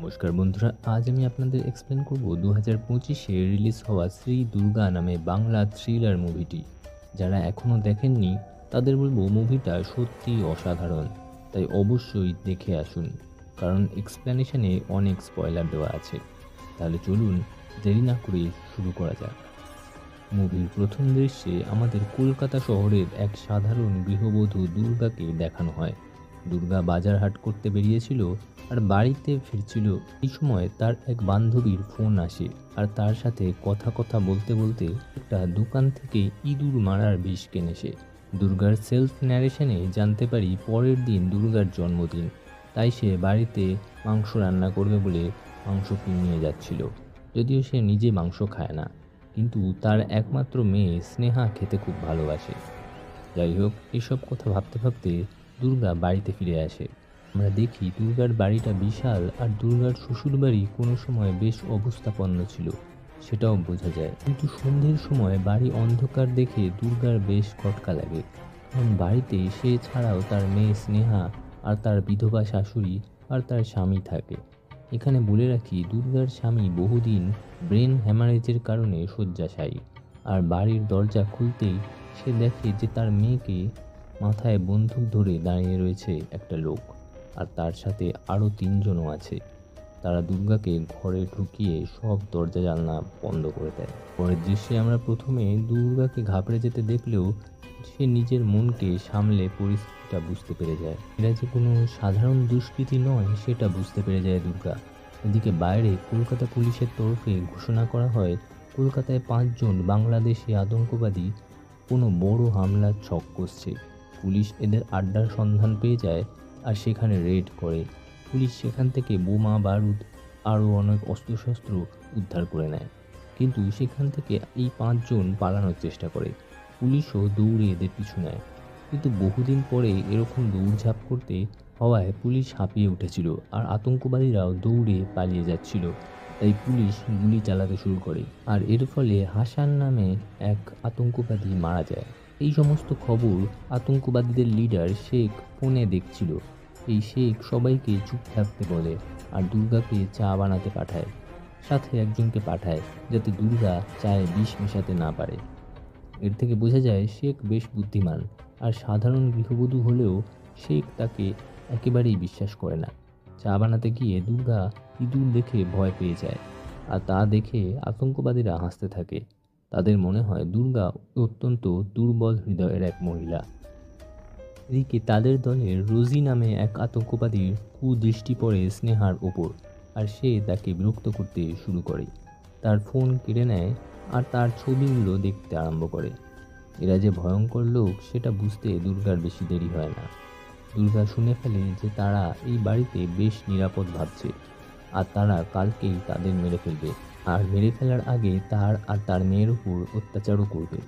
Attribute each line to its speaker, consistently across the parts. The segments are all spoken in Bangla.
Speaker 1: নমস্কার বন্ধুরা, আজ আমি আপনাদের এক্সপ্লেন করব দু হাজার পঁচিশে রিলিজ হওয়া শ্রী দুর্গা নামে বাংলা থ্রিলার মুভিটি যারা এখনও দেখেননি, তাদের বলব মুভিটা সত্যি অসাধারণ, তাই অবশ্যই দেখে আসুন, কারণ এক্সপ্লেনেশনে অনেক স্পয়লার দেওয়া আছে। তাহলে চলুন দেরি না করে শুরু করা যাক। মুভির প্রথম দৃশ্যে আমাদের কলকাতা শহরের এক সাধারণ গৃহবধূ দুর্গাকে দেখানো হয়। দুর্গা বাজার হাট করতে বেরিয়েছিল আর বাড়িতে ফিরছিল। এই সময় তার এক বান্ধবীর ফোন আসে আর তার সাথে কথা কথা বলতে বলতে একটা দোকান থেকে ইঁদুর মারার বিষ কেনে সে। দুর্গার সেলফ ন্যারেশনে জানতে পারি পরের দিন দুর্গার জন্মদিন। তাই সে বাড়িতে মাংস রান্না করবে বলে মাংস কিনে নিয়ে যাচ্ছিল। যদিও সে নিজে মাংস খায় না। কিন্তু তার একমাত্র মেয়ে স্নেহা খেতে খুব ভালোবাসে। যাই হোক, এসব কথা ভাবতে ভাবতে দুর্গা বাড়িতে ফিরে আসে। আমরা দেখি দুর্গার বাড়িটা বিশাল আর দুর্গার শ্বশুর বাড়ি কোনো সময় বেশ অবস্থাপন্ন ছিল, সেটাও বোঝা যায়। কিন্তু সন্ধ্যের সময় বাড়ি অন্ধকার দেখে দুর্গার বেশ খটকা লাগে। কারণ বাড়িতে সে ছাড়াও তার মেয়ে স্নেহা আর তার বিধবা শাশুড়ি আর তার স্বামী থাকে। এখানে বলে রাখি দুর্গার স্বামী বহুদিন ব্রেন হ্যামারেজের কারণে শয্যাশায়ী। আর বাড়ির দরজা খুলতেই সে দেখে যে তার মেয়েকে মাথায় বন্দুক ধরে দাঁড়িয়ে রয়েছে একটা লোক, আর তার সাথে আরও তিনজনও আছে। তারা দুর্গাকে ঘরে ঢুকিয়ে সব দরজা জানলা বন্ধ করে দেয়। পরের দৃশ্যে আমরা প্রথমে দুর্গাকে ঘাবড়ে যেতে দেখলেও সে নিজের মনকে সামলে পরিস্থিতিটা বুঝতে পেরে যায়। এরা যে কোনো সাধারণ দুষ্কৃতি নয়, সেটা বুঝতে পেরে যায় দুর্গা। এদিকে বাইরে কলকাতা পুলিশের তরফে ঘোষণা করা হয়, কলকাতায় পাঁচজন বাংলাদেশি আতঙ্কবাদী কোনো বড় হামলার ছক কষছে। পুলিশ এদের আড্ডার সন্ধান পেয়ে যায় আর সেখানে রেড করে। পুলিশ সেখান থেকে বোমা, বারুদ আরও অনেক অস্ত্রশস্ত্র উদ্ধার করে নেয়। কিন্তু সেখান থেকে এই পাঁচজন পালানোর চেষ্টা করে। পুলিশও দৌড়ে এদের পিছু নেয়। কিন্তু বহুদিন পরে এরকম দৌড়ঝাঁপ করতে হওয়ায় পুলিশ হাঁপিয়ে উঠেছিল আর আতঙ্কবাদীরাও দৌড়ে পালিয়ে যাচ্ছিল। তাই পুলিশ গুলি চালাতে শুরু করে আর এর ফলে হাসান নামে এক আতঙ্কবাদী মারা যায়। এই সমস্ত খবর আতঙ্কবাদীদের লিডার শেখ ফোনে দেখছিল। এই শেখ সবাইকে চুপ থাকতে বলে আর দুর্গাকে চা বানাতে পাঠায়, সাথে একজনকে পাঠায় যাতে দুর্গা চায়ে বিষ মেশাতে না পারে। এর থেকে বোঝা যায় শেখ বেশ বুদ্ধিমান আর সাধারণ গৃহবধূ হলেও শেখ তাকে একেবারেই বিশ্বাস করে না। চা বানাতে গিয়ে দুর্গা ইঁদুর দেখে ভয় পেয়ে যায় আর তা দেখে আতঙ্কবাদীরা হাসতে থাকে। তাদের মনে হয় দুর্গা অত্যন্ত দুর্বল হৃদয়ের এক মহিলা। এদিকে তাদের দলের রোজি নামে এক আতঙ্কবাদীর কুদৃষ্টি পড়ে স্নেহার ওপর, আর সে তাকে বিরক্ত করতে শুরু করে। তার ফোন কেড়ে নেয় আর তার ছবিগুলো দেখতে আরম্ভ করে। এরা যে ভয়ঙ্কর লোক, সেটা বুঝতে দুর্গার বেশি দেরি হয় না। দুর্গা শুনে ফেলে যে তারা এই বাড়িতে বেশ নিরাপদ ভাবছে, আর তারা কালকেই তাদের মেরে ফেলবে। আর মেরে ফেলার আগে তার আর তার মেয়ের উপর অত্যাচারও করবে।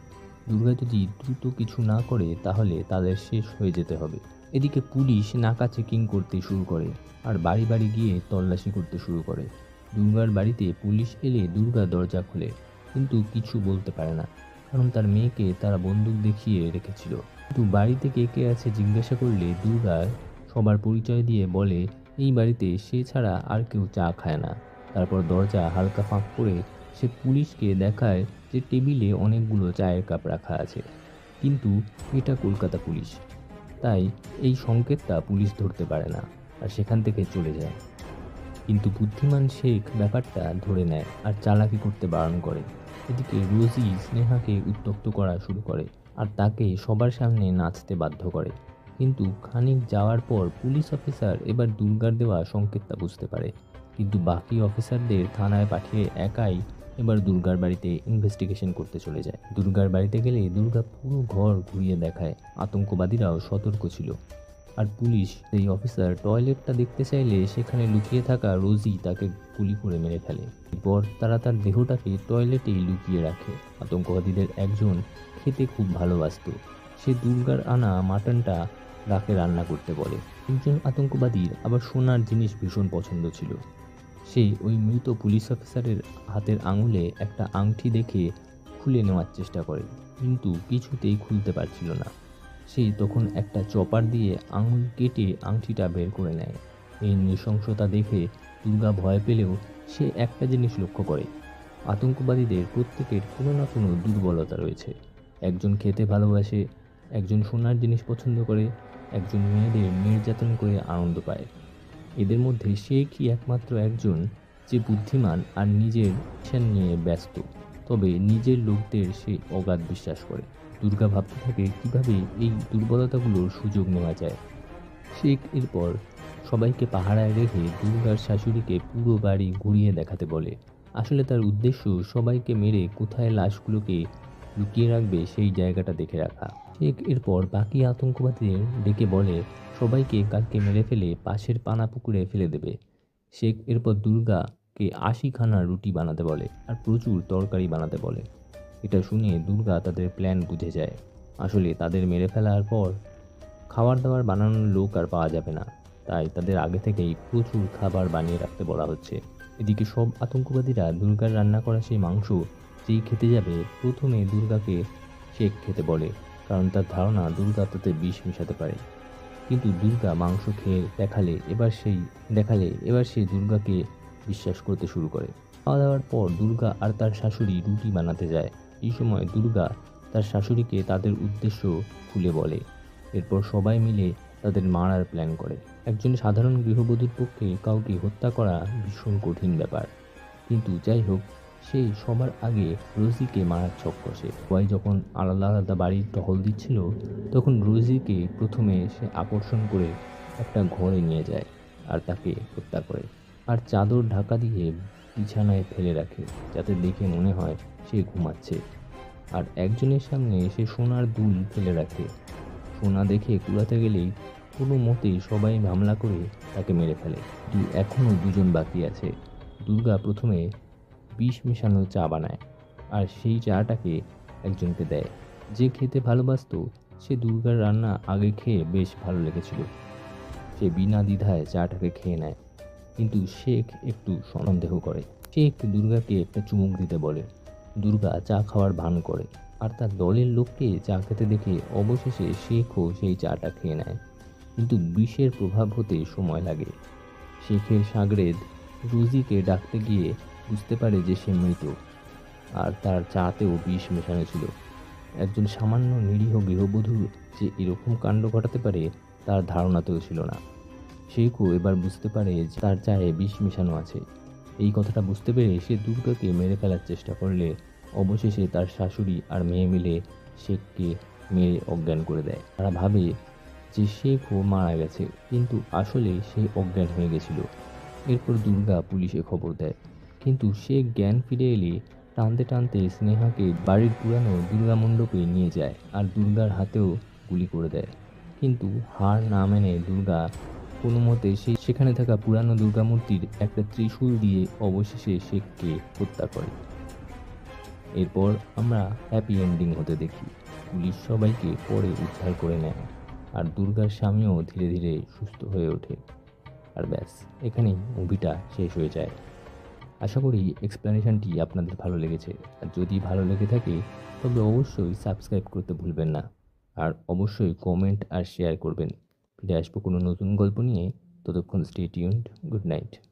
Speaker 1: দুর্গা যদি দ্রুত কিছু না করে, তাহলে তাদের শেষ হয়ে যেতে হবে। এদিকে পুলিশ নাকা চেকিং করতে শুরু করে আর বাড়ি বাড়ি গিয়ে তল্লাশি করতে শুরু করে। দুর্গার বাড়িতে পুলিশ এলে দুর্গা দরজা খোলে, কিন্তু কিছু বলতে পারে না, কারণ তার মেয়েকে তারা বন্দুক দেখিয়ে রেখেছিল। কিন্তু বাড়িতে কে কে আছে জিজ্ঞাসা করলে দুর্গা সবার পরিচয় দিয়ে বলে, এই বাড়িতে সে ছাড়া আর কেউ চা খায় না। তারপর দরজা হালকা ফাঁক করে সে পুলিশকে দেখায় যে টেবিলে অনেকগুলো চায়ের কাপ রাখা আছে। কিন্তু এটা কলকাতা পুলিশ। তাই এই সংকেতটা পুলিশ ধরতে পারে না আর সেখান থেকে চলে যায়। কিন্তু বুদ্ধিমান শেখ ব্যাপারটা ধরে নেয় আর চালাকি করতে বারণ করে। এদিকে রোজি স্নেহাকে উত্তক্ত করা শুরু করে আর তাকে সবার সামনে নাচতে বাধ্য করে। কিন্তু খানিক যাওয়ার পর পুলিশ অফিসার এবার দুর্গার দেওয়া সংকেতটা বুঝতে পারে। কিন্তু বাকি অফিসারদের থানায় পাঠিয়ে একাই এবার দুর্গার বাড়িতে ইনভেস্টিগেশন করতে চলে যায়। দুর্গার বাড়িতে গেলে দুর্গা পুরো ঘর ঘুরিয়ে দেখায়। আতঙ্কবাদীরাও সতর্ক ছিল। আর পুলিশ এই অফিসার টয়লেটটা দেখতে চাইলে সেখানে লুকিয়ে থাকা রোজি তাকে গুলি করে মেরে ফেলে। এরপর তারা তার দেহটাকে টয়লেটেই লুকিয়ে রাখে। আতঙ্কবাদীদের একজন খেতে খুব ভালোবাসত। সে দুর্গার আনা মাটনটা রাকে রান্না করতে বলে। একজন আতঙ্কবাদীর আবার সোনার জিনিস ভীষণ পছন্দ ছিল। সে ওই মৃত পুলিশ অফিসারের হাতের আঙুলে একটা আংটি দেখে খুলে নেওয়ার চেষ্টা করে, কিন্তু কিছুতেই খুলতে পারছিল না। সে তখন একটা চপার দিয়ে আঙুল কেটে আংটিটা বের করে নেয়। এই নৃশংসতা দেখে দুর্গা ভয় পেলেও সে একটা জিনিস লক্ষ্য করে। আতঙ্কবাদীদের প্রত্যেকের কোনো না কোনো দুর্বলতা রয়েছে। একজন খেতে ভালোবাসে, একজন সোনার জিনিস পছন্দ করে একজন মেয়েদের নির্যাতন করে আনন্দ পায়। এদের মধ্যে সে কি একমাত্র একজন যে বুদ্ধিমান আর নিজের মিশন নিয়ে ব্যস্ত, তবে নিজের লোকদের সে অগাধ বিশ্বাস করে। দুর্গা ভাবতে থাকে কীভাবে এই দুর্বলতাগুলোর সুযোগ নেওয়া যায়। শেখ এরপর সবাইকে পাহারায় রেখে দুর্গার শাশুড়িকে পুরো বাড়ি ঘুরিয়ে দেখাতে বলে। আসলে তার উদ্দেশ্য সবাইকে মেরে কোথায় লাশগুলোকে লুকিয়ে রাখবে সেই জায়গাটা দেখে রাখা। শেখ এরপর বাকি আতঙ্কবাদীদের ডেকে বলে, সবাইকে কালকে মেরে ফেলে পাশের পানা পুকুরে ফেলে দেবে। শেখ এরপর দুর্গাকে আশিখানা রুটি বানাতে বলে আর প্রচুর তরকারি বানাতে বলে। এটা শুনে দুর্গা তাদের প্ল্যান বুঝে যায়। আসলে তাদের মেরে ফেলার পর খাবার দাবার বানানোর লোক আর পাওয়া যাবে না। তাই তাদের আগে থেকেই প্রচুর খাবার বানিয়ে রাখতে বলা হচ্ছে। এদিকে সব আতঙ্কবাদীরা দুর্গার রান্না করা সেই মাংস যেই খেতে যাবে, প্রথমে দুর্গাকে শেখ খেতে বলে, কারণ তার ধারণা দুর্গা তাতে বিষ মেশাতে পারে। কিন্তু দুর্গা মাংস খেয়ে দেখালে এবার সেই, দেখালে এবার সে দুর্গাকে বিশ্বাস করতে শুরু করে। খাওয়া দাওয়ার পর দুর্গা আর তার শাশুড়ি রুটি বানাতে যায়। এই সময় দুর্গা তার শাশুড়িকে তাদের উদ্দেশ্য খুলে বলে। এরপর সবাই মিলে তাদের মারার প্ল্যান করে। একজন সাধারণ গৃহবধূর পক্ষে কাউকে হত্যা করা ভীষণ কঠিন ব্যাপার। কিন্তু যাই হোক সেই সবার আগে রোজিকে মারার ছক কষে। সবাই যখন আলাদা আলাদা বাড়ির টহল দিচ্ছিল, তখন রোজিকে প্রথমে সে আকর্ষণ করে একটা ঘরে নিয়ে যায় আর তাকে হত্যা করে। আর চাদর ঢাকা দিয়ে বিছানায় ফেলে রাখে, যাতে দেখে মনে হয় সে ঘুমাচ্ছে। আর একজনের সামনে সে সোনার দুল ফেলে রাখে। সোনা দেখে কুড়াতে গেলেই কোনো মতেই সবাই হামলা করে তাকে মেরে ফেলে। এখনও দুজন বাকি আছে। দুর্গা প্রথমে বিষ মেশানো চা বানায় আর সেই চাটাকে একজনকে দেয়। যে খেতে ভালোবাসতো, সে দুর্গার রান্না আগে খেয়ে বেশ ভালো লেগেছিল। সে বিনা দ্বিধায় চাটাকে খেয়ে নেয়, কিন্তু শেখ একটু সন্দেহ করে। সে শেখ দুর্গাকে একটা চুমুক দিতে বলে। দুর্গা চা খাওয়ার ভান করে আর তার দলের লোককে চা খেতে দেখে অবশেষে শেখও সেই চাটা খেয়ে নেয়। কিন্তু বিষের প্রভাব হতে সময় লাগে। শেখের সাগরেদ রুজিকে ডাকতে গিয়ে বুঝতে পারে যে সে মৃত, আর তার চাতেও বিষ মেশানো ছিল। একজন সামান্য নিরীহ গৃহবধূ যে এরকম কাণ্ড ঘটাতে পারে, তার ধারণাতেও ছিল না। শেখও এবার বুঝতে পারে যে তার চায়ে বিষ মেশানো আছে। এই কথাটা বুঝতে পেরে সে দুর্গাকে মেরে ফেলার চেষ্টা করলে, অবশেষে তার শাশুড়ি আর মেয়ে মিলে শেখকে মেরে অজ্ঞান করে দেয়। তারা ভাবে যে শেখও মারা গেছে, কিন্তু আসলে সে অজ্ঞান হয়ে গেছিল। এরপর দুর্গা পুলিশে খবর দেয়। কিন্তু সে জ্ঞান ফিরে এলে টানতে টানতে স্নেহাকে বাড়ির পুরানো দুর্গা মণ্ডপে নিয়ে যায় আর দুর্গার হাতেও গুলি করে দেয়। কিন্তু হার না মেনে দুর্গা কোনো মতে সেই সেখানে থাকা পুরানো দুর্গা মূর্তির একটা ত্রিশূল দিয়ে অবশেষে শেখকে হত্যা করে। এরপর আমরা হ্যাপি এন্ডিং হতে দেখি। পুলিশ সবাইকে পরে উদ্ধার করে নেয় আর দুর্গার স্বামীও ধীরে ধীরে সুস্থ হয়ে ওঠে। আর ব্যাস, এখানেই মুভিটা শেষ হয়ে যায়। আশা করি এক্সপ্লেনেশনটি আপনাদের ভালো লেগেছে। আর যদি ভালো লেগে থাকে, তবে অবশ্যই সাবস্ক্রাইব করতে ভুলবেন না। আর অবশ্যই কমেন্ট আর শেয়ার করবেন। ফিরে আসব কোনো নতুন গল্প নিয়ে। ততক্ষণ স্টে টিউনড গুড নাইট